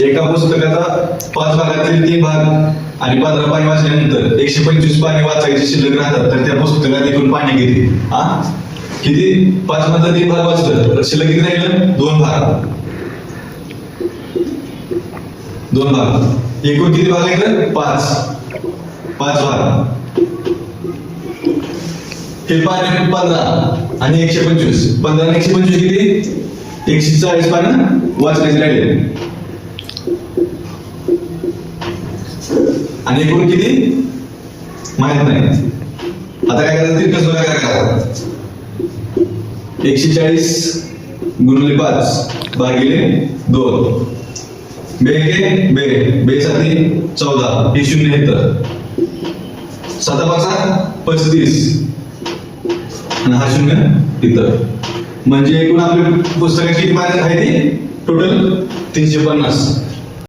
एका पुस्तकाचा पाच भागातील तीन भाग आणि पंधरा पाणी वाचल्यानंतर एकशे पंचवीस पाणी वाचायची शिल्लक राहतात तर त्या पुस्तकात एकूण पाणी किती? हा? किती? पाच मधला तीन भाग वाचलं तर शिल्लक किती राहिलं? दोन भाग. दोन भाग. एकूण किती भाग आहेत? पाच. पाच भाग. हे पाणी पंधरा आणि एकशे पंचवीस. पंधरा आणि एकशे पंचवीस किती? एकशे चाळीस पानं वाचण्याचे राहिले. आणि एकूण किती? माहीत नाही. आता काय करायचं? तिरकस गुणाकार करा एकशे चाळीस गुणले पाच भागिले दोन. बेके बे. बे साठी चौदा. हे शून्य येतं साता पाचा पस्तीस. आणि हा शून्य इतर. म्हणजे एकूण आपले पुस्तकाची किती पाण्यात आहे ती टोटल तीनशे पन्नास.